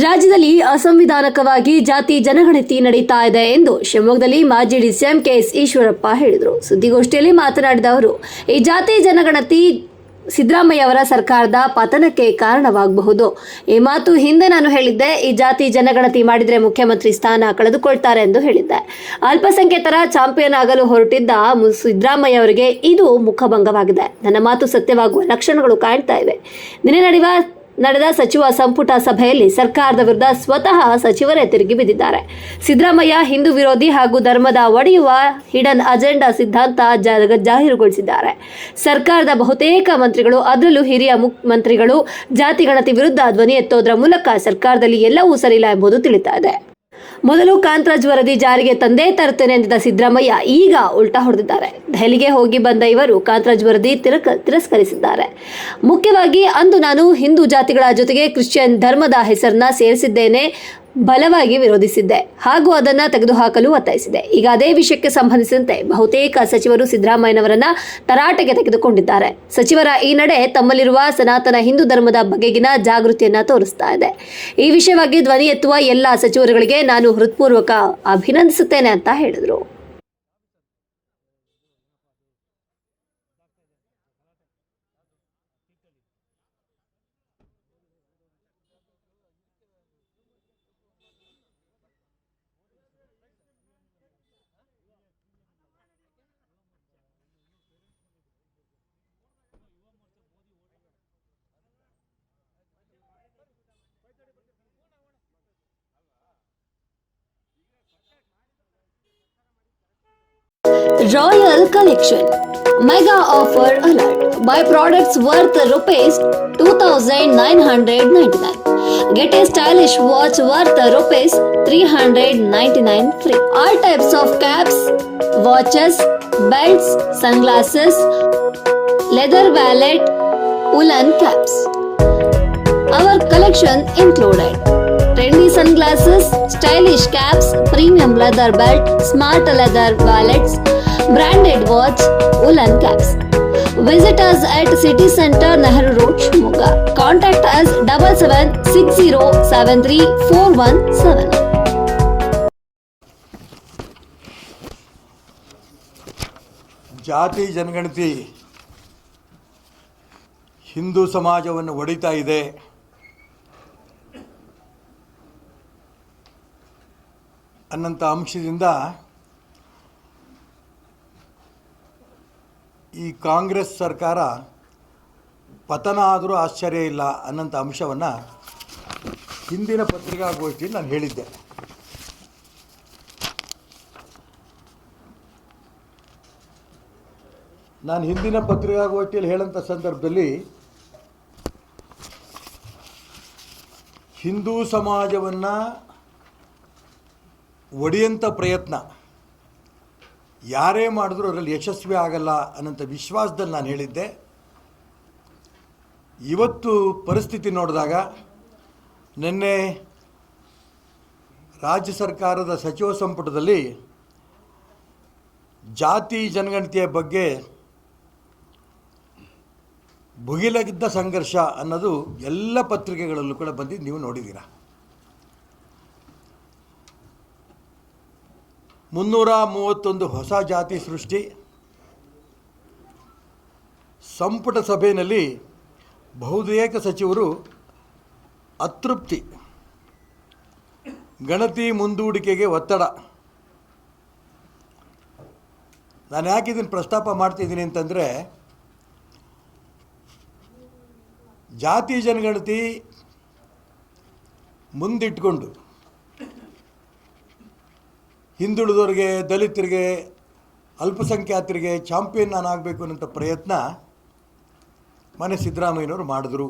ರಾಜ್ಯದಲ್ಲಿ ಅಸಂವಿಧಾನಕವಾಗಿ ಜಾತಿ ಜನಗಣತಿ ನಡೀತಾ ಇದೆ ಎಂದು ಶಿವಮೊಗ್ಗದಲ್ಲಿ ಮಾಜಿ ಡಿಸಿಎಂ ಕೆಎಸ್ ಈಶ್ವರಪ್ಪ ಹೇಳಿದರು. ಸುದ್ದಿಗೋಷ್ಠಿಯಲ್ಲಿ ಮಾತನಾಡಿದ ಅವರು, ಈ ಜಾತಿ ಜನಗಣತಿ ಸಿದ್ದರಾಮಯ್ಯ ಅವರ ಸರ್ಕಾರದ ಪತನಕ್ಕೆ ಕಾರಣವಾಗಬಹುದು. ಈ ಮಾತು ಹಿಂದೆ ನಾನು ಹೇಳಿದ್ದೆ, ಈ ಜಾತಿ ಜನಗಣತಿ ಮಾಡಿದರೆ ಮುಖ್ಯಮಂತ್ರಿ ಸ್ಥಾನ ಕಳೆದುಕೊಳ್ತಾರೆ ಎಂದು ಹೇಳಿದ್ದೆ. ಅಲ್ಪಸಂಖ್ಯಾತರ ಚಾಂಪಿಯನ್ ಆಗಲು ಹೊರಟಿದ್ದ ಸಿದ್ದರಾಮಯ್ಯ ಅವರಿಗೆ ಇದು ಮುಖಭಂಗವಾಗಿದೆ. ನನ್ನ ಮಾತು ಸತ್ಯವಾಗುವ ಲಕ್ಷಣಗಳು ಕಾಣ್ತಾ ಇವೆ. ನಿನ್ನೆ ನಡೆಯುವ ನಡೆದ ಸಚಿವ ಸಂಪುಟ ಸಭೆಯಲ್ಲಿ ಸರ್ಕಾರದ ವಿರುದ್ಧ ಸ್ವತಃ ಸಚಿವರೇ ತಿರುಗಿ ಬಿದ್ದಿದ್ದಾರೆ. ಸಿದ್ದರಾಮಯ್ಯ ಹಿಂದೂ ವಿರೋಧಿ ಹಾಗೂ ಧರ್ಮದ ಒಡೆಯುವ ಹಿಡನ್ ಅಜೆಂಡಾ ಸಿದ್ಧಾಂತ ಜಾಹೀರುಗೊಳಿಸಿದ್ದಾರೆ. ಸರ್ಕಾರದ ಬಹುತೇಕ ಮಂತ್ರಿಗಳು, ಅದರಲ್ಲೂ ಹಿರಿಯ ಮುಖ್ಯಮಂತ್ರಿಗಳು, ಜಾತಿ ಗಣತಿ ವಿರುದ್ಧ ಧ್ವನಿ ಎತ್ತೋದ್ರ ಮೂಲಕ ಸರ್ಕಾರದಲ್ಲಿ ಎಲ್ಲವೂ ಸರಿಯಿಲ್ಲ ಎಂಬುದು ತಿಳಿತಾ ಇದೆ. ಮೊದಲು ಕಾಂತರಾಜ್ ವರದಿ ಜಾರಿಗೆ ತಂದೆ ತರುತ್ತೇನೆ ಎಂದಿದ್ದ ಸಿದ್ದರಾಮಯ್ಯ ಈಗ ಉಲ್ಟಾ ಹೊಡೆದಿದ್ದಾರೆ. ದೆಹಲಿಗೆ ಹೋಗಿ ಬಂದ ಇವರು ಕಾಂತರಾಜ್ ವರದಿ ತಿರಸ್ಕರಿಸಿದ್ದಾರೆ. ಮುಖ್ಯವಾಗಿ ಅಂದು ನಾನು ಹಿಂದೂ ಜಾತಿಗಳ ಜೊತೆಗೆ ಕ್ರಿಶ್ಚಿಯನ್ ಧರ್ಮದ ಹೆಸರನ್ನ ಸೇರಿಸಿದ್ದೇನೆ. ಬಲವಾಗಿ ವಿರೋಧಿಸಿದ್ದೆ. ಹಾಗೂ ಅದನ್ನ ತೆಗೆದುಹಾಕಲು ಒತ್ತಾಯಿಸಿದೆ. ಈಗ ಅದೇ ವಿಷಯಕ್ಕೆ ಸಂಬಂಧಿಸಿದಂತೆ ಬಹುತೇಕ ಸಚಿವರು ಸಿದ್ದರಾಮಯ್ಯನವರನ್ನ ತರಾಟೆಗೆ ತೆಗೆದುಕೊಂಡಿದ್ದಾರೆ. ಸಚಿವರ ಈ ನಡೆ ತಮ್ಮಲ್ಲಿರುವ ಸನಾತನ ಹಿಂದೂ ಧರ್ಮದ ಬಗೆಗಿನ ಜಾಗೃತಿಯನ್ನ ತೋರಿಸ್ತಾ ಇದೆ. ಈ ವಿಷಯವಾಗಿ ಧ್ವನಿ ಎತ್ತುವ ಎಲ್ಲ ಸಚಿವರುಗಳಿಗೆ ನಾನು ಹೃತ್ಪೂರ್ವಕ ಅಭಿನಂದಿಸುತ್ತೇನೆ ಅಂತ ಹೇಳಿದರು. Royal Collection. Mega Offer Alert. Buy products worth rupees 2999 Get a stylish watch worth rupees 399 free. All types of caps, watches, belts, sunglasses, leather wallet, woolen caps. Our collection included. Included trendy sunglasses, stylish caps, premium leather belt, smart leather wallets, branded watch, woolen caps. Visit us at City Center, Nehru Road, Shimoga. Contact us double seven six zero seven three four one seven. ಜಾತಿ ಜನಗಣತಿ ಹಿಂದೂ ಸಮಾಜವನ್ನು ಒಡಿತಾ ಇದೆ ಅನ್ನಂಥ ಅಂಶದಿಂದ ಈ ಕಾಂಗ್ರೆಸ್ ಸರ್ಕಾರ ಪತನ ಆದರೂ ಆಶ್ಚರ್ಯ ಇಲ್ಲ ಅನ್ನಂಥ ಅಂಶವನ್ನು ಹಿಂದಿನ ಪತ್ರಿಕಾಗೋಷ್ಠಿಯಲ್ಲಿ ನಾನು ಹೇಳಿದ್ದೆ. ನಾನು ಹಿಂದಿನ ಪತ್ರಿಕಾಗೋಷ್ಠಿಯಲ್ಲಿ ಹೇಳಂಥ ಸಂದರ್ಭದಲ್ಲಿ ಹಿಂದೂ ಸಮಾಜವನ್ನು ಒಡೆಯಂಥ ಪ್ರಯತ್ನ. ಯಾರೇ ಮಾಡಿದ್ರೂ ಅದರಲ್ಲಿ ಯಶಸ್ವಿ ಆಗಲ್ಲ ಅನ್ನೋಂಥ ವಿಶ್ವಾಸದಲ್ಲಿ ನಾನು ಹೇಳಿದ್ದೆ. ಇವತ್ತು ಪರಿಸ್ಥಿತಿ ನೋಡಿದಾಗ ನಿನ್ನೆ ರಾಜ್ಯ ಸರ್ಕಾರದ ಸಚಿವ ಸಂಪುಟದಲ್ಲಿ ಜಾತಿ ಜನಗಣತಿಯ ಬಗ್ಗೆ ಭುಗಿಲಗಿದ್ದ ಸಂಘರ್ಷ ಅನ್ನೋದು ಎಲ್ಲ ಪತ್ರಿಕೆಗಳಲ್ಲೂ ಕೂಡ ಬಂದಿದ್ದು ನೀವು ನೋಡಿದ್ದೀರ. ಮುನ್ನೂರ ಮೂವತ್ತೊಂದು ಹೊಸ ಜಾತಿ ಸೃಷ್ಟಿ. ಸಂಪುಟ ಸಭೆಯಲ್ಲಿ ಬಹುತೇಕ ಸಚಿವರು ಅತೃಪ್ತಿ. ಗಣತಿ ಮುಂದೂಡಿಕೆಗೆ ಒತ್ತಡ. ನಾನು ಯಾಕೆ ಇದನ್ನು ಪ್ರಸ್ತಾಪ ಮಾಡ್ತಿದ್ದೀನಿ ಅಂತಂದರೆ, ಜಾತಿ ಜನಗಣತಿ ಮುಂದಿಟ್ಕೊಂಡು ಹಿಂದುಳಿದವರಿಗೆ ದಲಿತರಿಗೆ, ಅಲ್ಪಸಂಖ್ಯಾತರಿಗೆ ಚಾಂಪಿಯನ್ ನಾನು ಆಗಬೇಕು ಅನ್ನೋಂಥ ಪ್ರಯತ್ನ ಮನೆ ಸಿದ್ದರಾಮಯ್ಯನವರು ಮಾಡಿದ್ರು.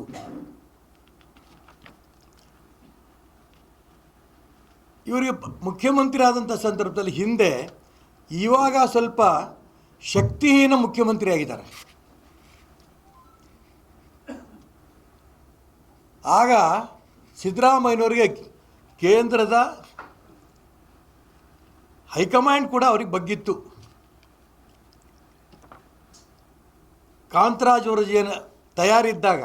ಇವರಿಗೆ ಮುಖ್ಯಮಂತ್ರಿ ಆದಂಥ ಸಂದರ್ಭದಲ್ಲಿ ಹಿಂದೆ ಇವಾಗ ಸ್ವಲ್ಪ ಶಕ್ತಿಹೀನ ಮುಖ್ಯಮಂತ್ರಿ ಆಗಿದ್ದಾರೆ ಆಗ ಸಿದ್ದರಾಮಯ್ಯನವರಿಗೆ ಕೇಂದ್ರದ ಹೈಕಮಾಂಡ್ ಕೂಡ ಅವ್ರಿಗೆ ಬಗ್ಗಿತ್ತು. ಕಾಂತರಾಜ್ ವರದಿಯನ್ನು ತಯಾರಿದ್ದಾಗ,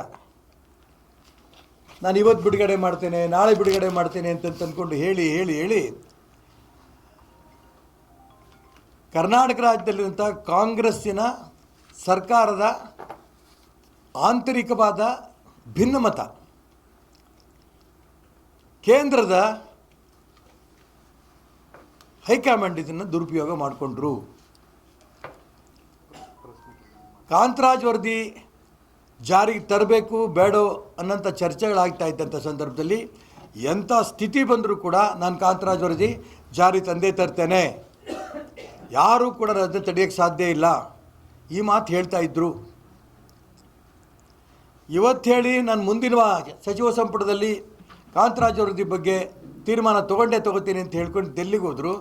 ನಾನು ಇವತ್ತು ಬಿಡುಗಡೆ ಮಾಡ್ತೇನೆ, ನಾಳೆ ಬಿಡುಗಡೆ ಮಾಡ್ತೇನೆ ಅಂತ ಅಂದ್ಕೊಂಡು ಹೇಳಿ ಹೇಳಿ ಹೇಳಿ, ಕರ್ನಾಟಕ ರಾಜ್ಯದಲ್ಲಿರುವಂಥ ಕಾಂಗ್ರೆಸ್ಸಿನ ಸರ್ಕಾರದ ಆಂತರಿಕವಾದ ಭಿನ್ನಮತ, ಕೇಂದ್ರದ ಹೈಕಮಾಂಡ್ ಇದನ್ನು ದುರುಪಯೋಗ ಮಾಡಿಕೊಂಡ್ರು. ಕಾಂತರಾಜ್ ವರದಿ ಜಾರಿಗೆ ತರಬೇಕು, ಬೇಡೋ ಅನ್ನೋಂಥ ಚರ್ಚೆಗಳಾಗ್ತಾ ಇದ್ದಂಥ ಸಂದರ್ಭದಲ್ಲಿ ಎಂಥ ಸ್ಥಿತಿ ಬಂದರೂ ಕೂಡ ನಾನು ಕಾಂತರಾಜ್ ವರದಿ ಜಾರಿ ತಂದೇ ತರ್ತೇನೆ. ಯಾರೂ ಕೂಡ ಅದನ್ನು ತಡೆಯೋಕ್ಕೆ ಸಾಧ್ಯ ಇಲ್ಲ. ಈ ಮಾತು ಹೇಳ್ತಾ ಇದ್ದರು ಇವತ್ತು ಹೇಳಿ ನಾನು ಮುಂದಿನ ಸಚಿವ ಸಂಪುಟದಲ್ಲಿ ಕಾಂತರಾಜ್ ವರದಿ ಬಗ್ಗೆ ತೀರ್ಮಾನ ತೊಗೊಂಡೇ ತೊಗೋತೀನಿ ಅಂತ ಹೇಳ್ಕೊಂಡು ಡೆಲ್ಲಿಗೆ ಹೋದರು.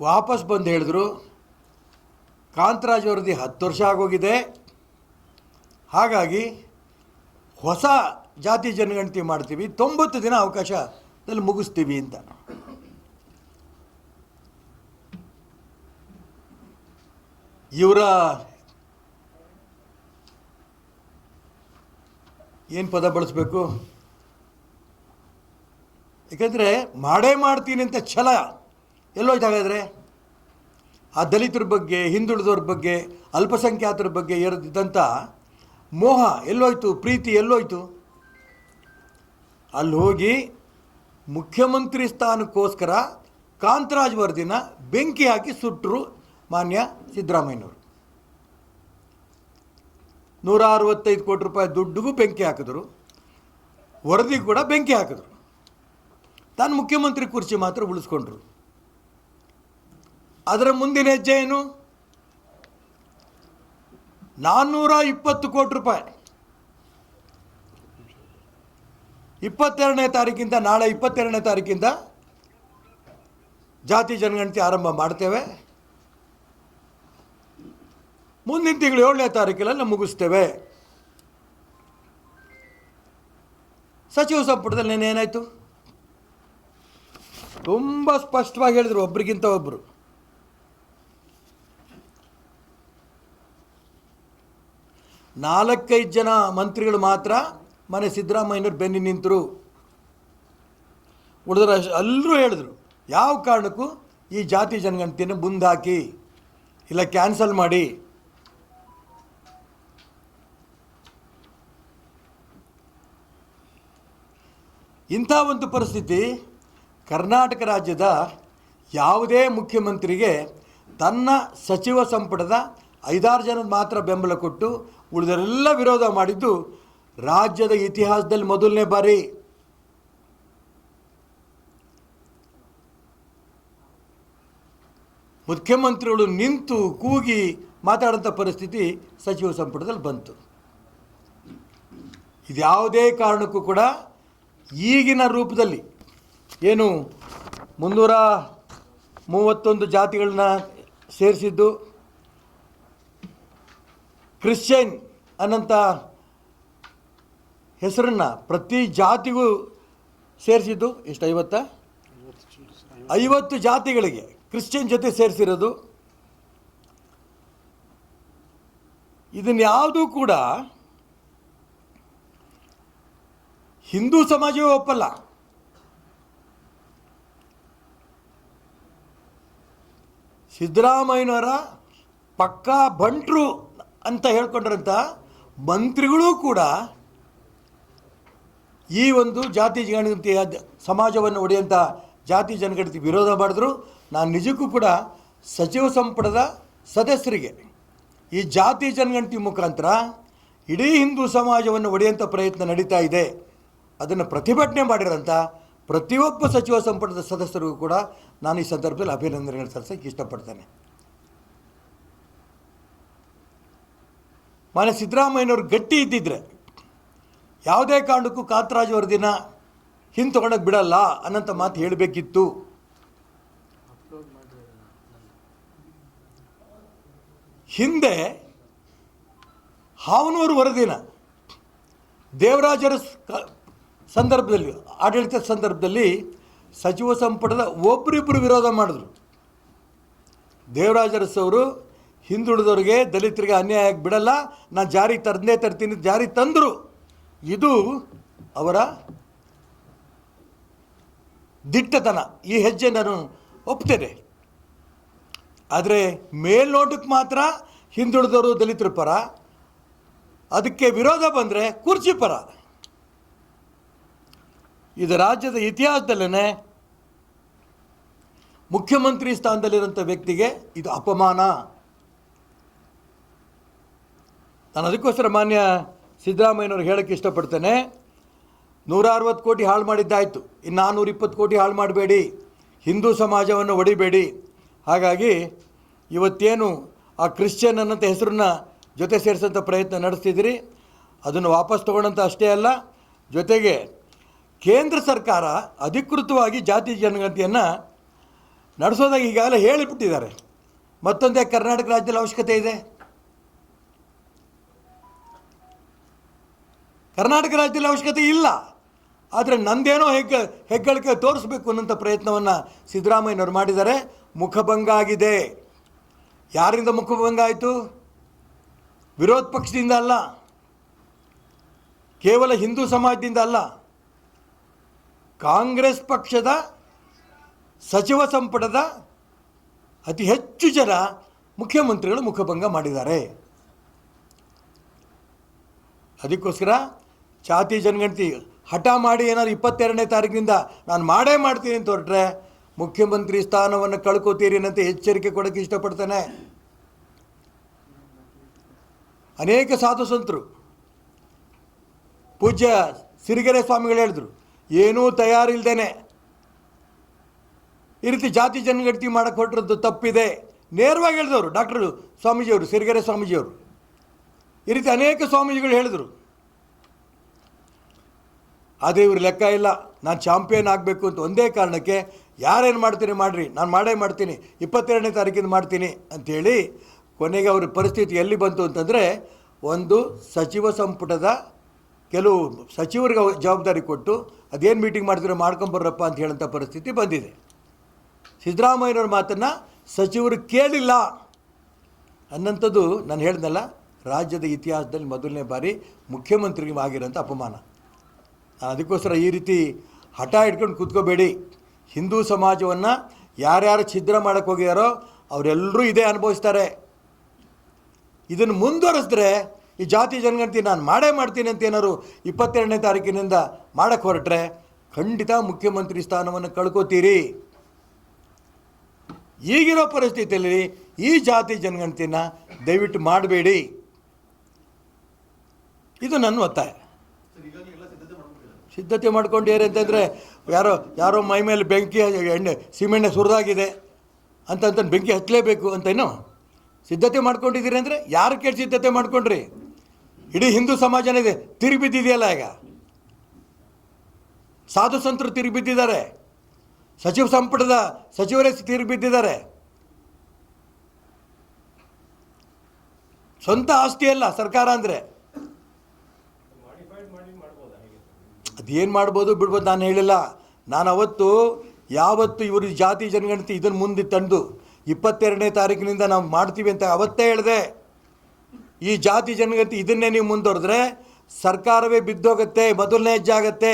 ವಾಪಸ್ ಬಂದು ಹೇಳಿದ್ರು, ಕಾಂತರಾಜ್ ವರದಿ ಹತ್ತು ವರ್ಷ ಆಗೋಗಿದೆ. ಹಾಗಾಗಿ ಹೊಸ ಜಾತಿ ಜನಗಣತಿ ಮಾಡ್ತೀವಿ, ತೊಂಬತ್ತು ದಿನ ಅವಕಾಶದಲ್ಲಿ ಮುಗಿಸ್ತೀವಿ ಅಂತ. ಇವರ ಏನು ಪದ ಬಳಸಬೇಕು? ಏಕೆಂದರೆ ಮಾಡೇ ಮಾಡ್ತೀನಿ ಅಂತ ಛಲ. ಎಲ್ಲೋಯ್ತು ಹಾಗಾದರೆ ಆ ದಲಿತರ ಬಗ್ಗೆ, ಹಿಂದುಳಿದವ್ರ ಬಗ್ಗೆ, ಅಲ್ಪಸಂಖ್ಯಾತರ ಬಗ್ಗೆ ಇರದಿದ್ದಂಥ ಮೋಹ ಎಲ್ಲೋಯ್ತು, ಪ್ರೀತಿ ಎಲ್ಲೋಯ್ತು. ಅಲ್ಲಿ ಹೋಗಿ ಮುಖ್ಯಮಂತ್ರಿ ಸ್ಥಾನಕ್ಕೋಸ್ಕರ ಕಾಂತರಾಜ್ ವರದಿನ ಬೆಂಕಿ ಹಾಕಿ ಸುಟ್ಟರು ಮಾನ್ಯ ಸಿದ್ದರಾಮಯ್ಯನವರು. ನೂರ ಅರವತ್ತೈದು ಕೋಟಿ ರೂಪಾಯಿ ದುಡ್ಡಿಗೂ ಬೆಂಕಿ ಹಾಕಿದ್ರು. ವರದಿ ಕೂಡ ಬೆಂಕಿ ಹಾಕಿದ್ರು. ತಾನು ಮುಖ್ಯಮಂತ್ರಿ ಕುರ್ಚಿ ಮಾತ್ರ ಉಳಿಸ್ಕೊಂಡ್ರು. ಅದರ ಮುಂದಿನ ಹೆಜ್ಜೆ ಏನು? ನಾನ್ನೂರ ಇಪ್ಪತ್ತು ಕೋಟಿ ರೂಪಾಯಿ. ಇಪ್ಪತ್ತೆರಡನೇ ತಾರೀಕಿಂದ, ನಾಳೆ ಇಪ್ಪತ್ತೆರಡನೇ ತಾರೀಕಿಂದ ಜಾತಿ ಜನಗಣತಿ ಆರಂಭ ಮಾಡ್ತೇವೆ. ಮುಂದಿನ ತಿಂಗಳು ಏಳನೇ ತಾರೀಕಿನಲ್ಲಿ ಮುಗಿಸ್ತೇವೆ. ಸಚಿವ ಸಂಪುಟದಲ್ಲಿ ಏನೇನಾಯಿತು ತುಂಬ ಸ್ಪಷ್ಟವಾಗಿ ಹೇಳಿದರು ಒಬ್ರಿಗಿಂತ ಒಬ್ಬರು ನಾಲ್ಕೈದು ಜನ ಮಂತ್ರಿಗಳು ಮಾತ್ರ ಮನೆ ಸಿದ್ದರಾಮಯ್ಯನವ್ರು ಬೆನ್ನಿ ನಿಂತರು. ಉಳಿದ್ರೆ ಎಲ್ಲರೂ ಹೇಳಿದ್ರು, ಯಾವ ಕಾರಣಕ್ಕೂ ಈ ಜಾತಿ ಜನಗಣತಿಯನ್ನು ಮುಂದಾಕಿ ಇಲ್ಲ ಕ್ಯಾನ್ಸಲ್ ಮಾಡಿ. ಇಂಥ ಒಂದು ಪರಿಸ್ಥಿತಿ ಕರ್ನಾಟಕ ರಾಜ್ಯದ ಯಾವುದೇ ಮುಖ್ಯಮಂತ್ರಿಗೆ ತನ್ನ ಸಚಿವ ಸಂಪುಟದ ಐದಾರು ಜನದ ಮಾತ್ರ ಬೆಂಬಲ ಕೊಟ್ಟು ಉಳಿದರೆಲ್ಲ ವಿರೋಧ ಮಾಡಿದ್ದು ರಾಜ್ಯದ ಇತಿಹಾಸದಲ್ಲಿ ಮೊದಲನೇ ಬಾರಿ. ಮುಖ್ಯಮಂತ್ರಿಗಳು ನಿಂತು ಕೂಗಿ ಮಾತಾಡೋಂಥ ಪರಿಸ್ಥಿತಿ ಸಚಿವ ಸಂಪುಟದಲ್ಲಿ ಬಂತು. ಇದ್ಯಾವುದೇ ಕಾರಣಕ್ಕೂ ಕೂಡ ಈಗಿನ ರೂಪದಲ್ಲಿ ಏನು ಮುನ್ನೂರ ಮೂವತ್ತೊಂದು ಜಾತಿಗಳನ್ನ ಸೇರಿಸಿದ್ದು ಕ್ರಿಶ್ಚಿಯನ್ ಅನ್ನಂಥ ಹೆಸರನ್ನು ಪ್ರತಿ ಜಾತಿಗೂ ಸೇರಿಸಿದ್ದು ಎಷ್ಟು, ಐವತ್ತ? ಐವತ್ತು ಜಾತಿಗಳಿಗೆ ಕ್ರಿಶ್ಚಿಯನ್ ಜೊತೆ ಸೇರಿಸಿರೋದು. ಇದನ್ನು ಯಾವುದೂ ಕೂಡ ಹಿಂದೂ ಸಮಾಜವೇ ಒಪ್ಪಲ್ಲ. ಸಿದ್ದರಾಮಯ್ಯನವರ ಪಕ್ಕಾ ಬಂಟ್ರು ಅಂತ ಹೇಳ್ಕೊಂಡ್ರಂಥ ಮಂತ್ರಿಗಳೂ ಕೂಡ ಈ ಒಂದು ಜಾತಿ ಜನಗಣತಿಯ ಸಮಾಜವನ್ನು ಒಡೆಯುವಂಥ ಜಾತಿ ಜನಗಣತಿ ವಿರೋಧ ಮಾಡಿದ್ರು. ನಾನು ನಿಜಕ್ಕೂ ಕೂಡ ಸಚಿವ ಸಂಪುಟದ ಸದಸ್ಯರಿಗೆ ಈ ಜಾತಿ ಜನಗಣತಿ ಮುಖಾಂತರ ಇಡೀ ಹಿಂದೂ ಸಮಾಜವನ್ನು ಒಡೆಯುವಂಥ ಪ್ರಯತ್ನ ನಡೀತಾ ಇದೆ. ಅದನ್ನು ಪ್ರತಿಭಟನೆ ಮಾಡಿರೋಂಥ ಪ್ರತಿಯೊಬ್ಬ ಸಚಿವ ಸಂಪುಟದ ಸದಸ್ಯರಿಗೂ ಕೂಡ ನಾನು ಈ ಸಂದರ್ಭದಲ್ಲಿ ಅಭಿನಂದನೆಗಳು ಸಲ್ಲಿಸೋಕ್ಕೆ ಇಷ್ಟಪಡ್ತೇನೆ. ಮನೆ ಸಿದ್ದರಾಮಯ್ಯನವ್ರು ಗಟ್ಟಿ ಇದ್ದಿದ್ರೆ ಯಾವುದೇ ಕಾರಣಕ್ಕೂ ಕಾಂತರಾಜ್ ವರದಿನ ತಗೊಂಡಕ್ಕೆ ಬಿಡಲ್ಲ ಅನ್ನೋಂಥ ಮಾತು ಹೇಳಬೇಕಿತ್ತು. ಹಿಂದೆ ಹಾವನೂರು ವರದಿನ ದೇವರಾಜರ ಸಂದರ್ಭದಲ್ಲಿ, ಆಡಳಿತ ಸಂದರ್ಭದಲ್ಲಿ ಸಚಿವ ಸಂಪುಟದ ಒಬ್ಬರಿಬ್ಬರು ವಿರೋಧ ಮಾಡಿದ್ರು. ದೇವರಾಜರಸ್ ಅವರು ಹಿಂದುಳಿದವ್ರಿಗೆ ದಲಿತರಿಗೆ ಅನ್ಯಾಯ ಬಿಡಲ್ಲ. ನಾನು ಜಾರಿ ತಂದೇ ತರ್ತೀನಿ, ಜಾರಿ ತಂದರು. ಇದು ಅವರ ದಿಟ್ಟತನ. ಈ ಹೆಜ್ಜೆ ನಾನು ಒಪ್ತೇನೆ. ಆದರೆ ಮೇಲ್ನೋಟಕ್ಕೆ ಮಾತ್ರ ಹಿಂದುಳಿದವರು ದಲಿತರ ಪರ, ಅದಕ್ಕೆ ವಿರೋಧ ಬಂದರೆ ಕುರ್ಚಿ ಪರ. ಇದು ರಾಜ್ಯದ ಇತಿಹಾಸದಲ್ಲೇ ಮುಖ್ಯಮಂತ್ರಿ ಸ್ಥಾನದಲ್ಲಿರುವಂಥ ವ್ಯಕ್ತಿಗೆ ಇದು ಅಪಮಾನ. ನಾನು ಅದಕ್ಕೋಸ್ಕರ ಮಾನ್ಯ ಸಿದ್ದರಾಮಯ್ಯನವ್ರು ಹೇಳೋಕ್ಕೆ ಇಷ್ಟಪಡ್ತೇನೆ. ನೂರ ಅರವತ್ತು ಕೋಟಿ ಹಾಳು ಮಾಡಿದ್ದಾಯಿತು. ಇನ್ನು ನಾನ್ನೂರ ಇಪ್ಪತ್ತು ಕೋಟಿ ಹಾಳು ಮಾಡಬೇಡಿ. ಹಿಂದೂ ಸಮಾಜವನ್ನು ಒಡಿಬೇಡಿ. ಹಾಗಾಗಿ ಇವತ್ತೇನು ಆ ಕ್ರಿಶ್ಚಿಯನ್ ಅನ್ನಂಥ ಹೆಸರನ್ನ ಜೊತೆ ಸೇರಿಸೋಂಥ ಪ್ರಯತ್ನ ನಡೆಸ್ತಿದ್ದೀರಿ. ಅದನ್ನು ವಾಪಸ್ ತೊಗೊಳ್ಳೋಂಥ ಅಷ್ಟೇ ಅಲ್ಲ. ಜೊತೆಗೆ ಕೇಂದ್ರ ಸರ್ಕಾರ ಅಧಿಕೃತವಾಗಿ ಜಾತಿ ಜನಗಣತಿಯನ್ನು ನಡೆಸೋದಾಗಿ ಈಗಾಗಲೇ ಹೇಳಿಬಿಟ್ಟಿದ್ದಾರೆ. ಮತ್ತೊಂದೇ ಕರ್ನಾಟಕ ರಾಜ್ಯದಲ್ಲಿ ಅವಶ್ಯಕತೆ ಇದೆ. ಕರ್ನಾಟಕ ರಾಜ್ಯದಲ್ಲಿ ಅವಶ್ಯಕತೆ ಇಲ್ಲ. ಆದರೆ ನಂದೇನೋ ಹೆಗ್ಗ, ಹೆಗ್ಗಳಿಕೆ ತೋರಿಸ್ಬೇಕು ಅನ್ನೋಂಥ ಪ್ರಯತ್ನವನ್ನು ಸಿದ್ದರಾಮಯ್ಯನವರು ಮಾಡಿದ್ದಾರೆ. ಮುಖಭಂಗ ಆಗಿದೆ. ಯಾರಿಂದ ಮುಖಭಂಗ ಆಯಿತು? ವಿರೋಧ ಪಕ್ಷದಿಂದ ಅಲ್ಲ. ಕೇವಲ ಹಿಂದೂ ಸಮಾಜದಿಂದ ಅಲ್ಲ. ಕಾಂಗ್ರೆಸ್ ಪಕ್ಷದ ಸಚಿವ ಸಂಪುಟದ ಅತಿ ಹೆಚ್ಚು ಜನ ಮುಖ್ಯಮಂತ್ರಿಗಳು ಮುಖಭಂಗ ಮಾಡಿದ್ದಾರೆ. ಅದಕ್ಕೋಸ್ಕರ ಜಾತಿ ಜನಗಣತಿ ಹಠ ಮಾಡಿ ಏನಾದ್ರು ಇಪ್ಪತ್ತೆರಡನೇ ತಾರೀಕಿನಿಂದ ನಾನು ಮಾಡೇ ಮಾಡ್ತೀನಿ ಅಂತ ಹೊರಟ್ರೆ ಮುಖ್ಯಮಂತ್ರಿ ಸ್ಥಾನವನ್ನು ಕಳ್ಕೊತೀರಿ ಏನಂತ ಎಚ್ಚರಿಕೆ ಕೊಡೋಕ್ಕೆ ಇಷ್ಟಪಡ್ತಾನೆ. ಅನೇಕ ಸಾಧು ಸಂತರು, ಪೂಜ್ಯ ಸಿರಿಗೆರೆ ಸ್ವಾಮಿಗಳು ಹೇಳಿದ್ರು, ಏನೂ ತಯಾರಿಲ್ದೇನೆ. ಈ ರೀತಿ ಜಾತಿ ಜನಗಣತಿ ಮಾಡಕ್ಕೆ ಹೊರಟಿರೋದು ತಪ್ಪಿದೆ. ನೇರವಾಗಿ ಹೇಳಿದವರು, ಡಾಕ್ಟರ್ ಸ್ವಾಮೀಜಿಯವರು, ಸಿರಿಗೆರೆ ಸ್ವಾಮೀಜಿಯವರು. ಈ ರೀತಿ ಅನೇಕ ಸ್ವಾಮೀಜಿಗಳು ಹೇಳಿದರು. ಅದೇ ಇವ್ರ ಲೆಕ್ಕ ಇಲ್ಲ. ನಾನು ಚಾಂಪಿಯನ್ ಆಗಬೇಕು ಅಂತ ಒಂದೇ ಕಾರಣಕ್ಕೆ ಯಾರೇನು ಮಾಡ್ತೀನಿ ಮಾಡಿರಿ, ನಾನು ಮಾಡೇ ಮಾಡ್ತೀನಿ, ಇಪ್ಪತ್ತೆರಡನೇ ತಾರೀಕಿಂದ ಮಾಡ್ತೀನಿ ಅಂಥೇಳಿ ಕೊನೆಗೆ ಅವ್ರ ಪರಿಸ್ಥಿತಿ ಎಲ್ಲಿ ಬಂತು ಅಂತಂದರೆ ಒಂದು ಸಚಿವ ಸಂಪುಟದ ಕೆಲವು ಸಚಿವರಿಗೆ ಜವಾಬ್ದಾರಿ ಕೊಟ್ಟು ಅದೇನು ಮೀಟಿಂಗ್ ಮಾಡ್ತೀರೋ ಮಾಡ್ಕೊಂಬರ್ರಪ್ಪ ಅಂತ ಹೇಳೋಂಥ ಪರಿಸ್ಥಿತಿ ಬಂದಿದೆ. ಸಿದ್ದರಾಮಯ್ಯನವ್ರ ಮಾತನ್ನು ಸಚಿವರು ಕೇಳಿಲ್ಲ. ಅನ್ನಂಥದ್ದು ನಾನು ಹೇಳ್ದಲ್ಲ ರಾಜ್ಯದ ಇತಿಹಾಸದಲ್ಲಿ ಮೊದಲನೇ ಬಾರಿ ಮುಖ್ಯಮಂತ್ರಿಗೆ ಆಗಿರೋಂಥ ಅಪಮಾನ. ಅದಕ್ಕೋಸ್ಕರ ಈ ರೀತಿ ಹಠ ಇಟ್ಕೊಂಡು ಕೂತ್ಕೋಬೇಡಿ. ಹಿಂದೂ ಸಮಾಜವನ್ನು ಯಾರ್ಯಾರು ಛಿದ್ರ ಮಾಡೋಕ್ಕೆ ಹೋಗ್ಯಾರೋ ಅವರೆಲ್ಲರೂ ಇದೇ ಅನುಭವಿಸ್ತಾರೆ. ಇದನ್ನು ಮುಂದುವರೆಸಿದ್ರೆ ಈ ಜಾತಿ ಜನಗಣತಿ ನಾನು ಮಾಡೇ ಮಾಡ್ತೀನಿ ಅಂತ ಏನಾದ್ರು ಇಪ್ಪತ್ತೆರಡನೇ ತಾರೀಕಿನಿಂದ ಮಾಡಕ್ಕೆ ಹೊರಟ್ರೆ ಖಂಡಿತ ಮುಖ್ಯಮಂತ್ರಿ ಸ್ಥಾನವನ್ನು ಕಳ್ಕೊತೀರಿ. ಈಗಿರೋ ಪರಿಸ್ಥಿತಿಯಲ್ಲಿ ಈ ಜಾತಿ ಜನಗಣತಿನ ದಯವಿಟ್ಟು ಮಾಡಬೇಡಿ. ಇದು ನನ್ನ ಒತ್ತಾಯ. ಸಿದ್ಧತೆ ಮಾಡ್ಕೊಂಡು ಅಂತಂದರೆ, ಯಾರೋ ಯಾರೋ ಮೈ ಮೇಲೆ ಬೆಂಕಿ, ಎಣ್ಣೆ ಸಿಮೆಣ್ಣೆ ಸುರಿದಾಗಿದೆ ಅಂತಂತ ಬೆಂಕಿ ಹತ್ತಲೇಬೇಕು ಅಂತೇನೋ ಸಿದ್ಧತೆ ಮಾಡ್ಕೊಂಡಿದ್ದೀರಿ ಅಂದರೆ ಯಾರು ಕೇಳಿ ಸಿದ್ಧತೆ ಮಾಡ್ಕೊಂಡ್ರಿ? ಇಡೀ ಹಿಂದೂ ಸಮಾಜನೇ ಇದೆ. ತಿರುಗಿ ಬಿದ್ದಿದೆಯಲ್ಲ ಈಗ. ಸಾಧು ಸಂತರು ತಿರುಗಿ ಬಿದ್ದಿದ್ದಾರೆ ಸಚಿವ ಸಂಪುಟದ ಸಚಿವರೇ ತಿರುಗಿ ಬಿದ್ದಿದ್ದಾರೆ ಸ್ವಂತ ಆಸ್ತಿ ಅಲ್ಲ ಸರ್ಕಾರ ಅಂದರೆ. ಅದೇನು ಮಾಡ್ಬೋದು ಬಿಡ್ಬೋದು ನಾನು ಹೇಳಿಲ್ಲ. ನಾನು ಅವತ್ತು ಯಾವತ್ತು ಇವರು ಜಾತಿ ಜನಗಣತಿ ಇದನ್ನು ಮುಂದೆ ತಂದು ಇಪ್ಪತ್ತೆರಡನೇ ತಾರೀಕಿನಿಂದ ನಾವು ಮಾಡ್ತೀವಿ ಅಂತ ಅವತ್ತೇ ಹೇಳಿದೆ. ಈ ಜಾತಿ ಜನಗಣತಿ ಇದನ್ನೇ ನೀವು ಮುಂದುವರೆದ್ರೆ ಸರ್ಕಾರವೇ ಬಿದ್ದೋಗುತ್ತೆ, ಮೊದಲನೇ ಹೆಜ್ಜೆ ಆಗತ್ತೆ.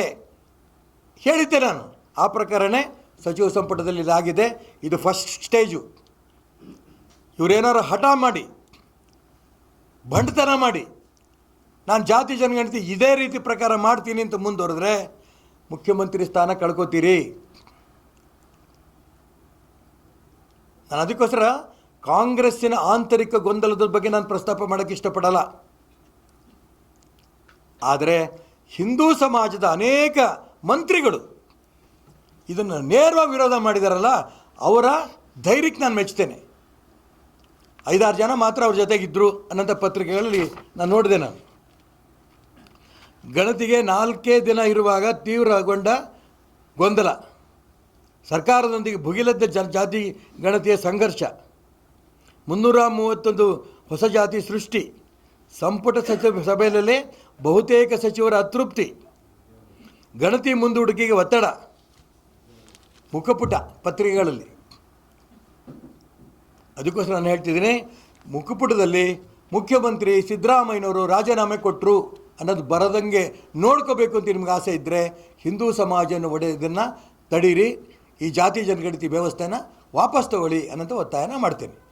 ಹೇಳಿದ್ದೆ ನಾನು. ಆ ಪ್ರಕಾರನೇ ಸಚಿವ ಸಂಪುಟದಲ್ಲಿ ಇದಾಗಿದೆ. ಇದು ಫಸ್ಟ್ ಸ್ಟೇಜು ಇವರೇನಾರು ಹಠ ಮಾಡಿ, ಬಂಡತನ ಮಾಡಿ ನಾನು ಜಾತಿ ಜನಗಣತಿ ಇದೇ ರೀತಿ ಪ್ರಕಾರ ಮಾಡ್ತೀನಿ ಅಂತ ಮುಂದುವರೆದ್ರೆ ಮುಖ್ಯಮಂತ್ರಿ ಸ್ಥಾನ ಕಳ್ಕೊತೀರಿ. ನಾನು ಅದಕ್ಕೋಸ್ಕರ ಕಾಂಗ್ರೆಸ್ಸಿನ ಆಂತರಿಕ ಗೊಂದಲದ ಬಗ್ಗೆ ನಾನು ಪ್ರಸ್ತಾಪ ಮಾಡೋಕ್ಕೆ ಇಷ್ಟಪಡಲ್ಲ. ಆದರೆ ಹಿಂದೂ ಸಮಾಜದ ಅನೇಕ ಮಂತ್ರಿಗಳು ಇದನ್ನು ನೇರವಾಗಿ ವಿರೋಧ ಮಾಡಿದಾರಲ್ಲ, ಅವರ ಧೈರ್ಯಕ್ಕೆ ನಾನು ಮೆಚ್ಚುತ್ತೇನೆ ಐದಾರು ಜನ ಮಾತ್ರ ಅವ್ರ ಜೊತೆಗಿದ್ದರು ಅನ್ನೋಂಥ ಪತ್ರಿಕೆಗಳಲ್ಲಿ ನಾನು ನೋಡಿದೆ ನಾನು. ಗಣತಿಗೆ ನಾಲ್ಕೇ ದಿನ ಇರುವಾಗ ತೀವ್ರಗೊಂಡ ಗೊಂದಲ. ಸರ್ಕಾರದೊಂದಿಗೆ ಭುಗಿಲದ್ದ ಜಾತಿ ಗಣತಿಯ ಸಂಘರ್ಷ. ಮುನ್ನೂರ ಮೂವತ್ತೊಂದು ಹೊಸ ಜಾತಿ ಸೃಷ್ಟಿ. ಸಂಪುಟ ಸಚಿವ ಸಭೆಯಲ್ಲೇ ಬಹುತೇಕ ಸಚಿವರ ಅತೃಪ್ತಿ. ಗಣತಿ ಮುಂದೂಡಿಕೆಗೆ ಒತ್ತಡ. ಮುಖಪುಟ ಪತ್ರಿಕೆಗಳಲ್ಲಿ. ಅದಕ್ಕೋಸ್ಕರ ನಾನು ಹೇಳ್ತಿದ್ದೀನಿ, ಮುಖಪುಟದಲ್ಲಿ ಮುಖ್ಯಮಂತ್ರಿ ಸಿದ್ದರಾಮಯ್ಯನವರು ರಾಜೀನಾಮೆ ಕೊಟ್ಟರು ಅನ್ನೋದು ಬರದಂಗೆ ನೋಡ್ಕೋಬೇಕು ಅಂತ ನಿಮ್ಗೆ ಆಸೆ ಇದ್ದರೆ ಹಿಂದೂ ಸಮಾಜವನ್ನು ಒಡೆಯೋದನ್ನು ತಡೀರಿ. ಈ ಜಾತಿ ಜನಗಣತಿ ವ್ಯವಸ್ಥೆನ ವಾಪಸ್ ತಗೊಳ್ಳಿ ಅನ್ನೋಂಥ ಒತ್ತಾಯನ ಮಾಡ್ತೇನೆ.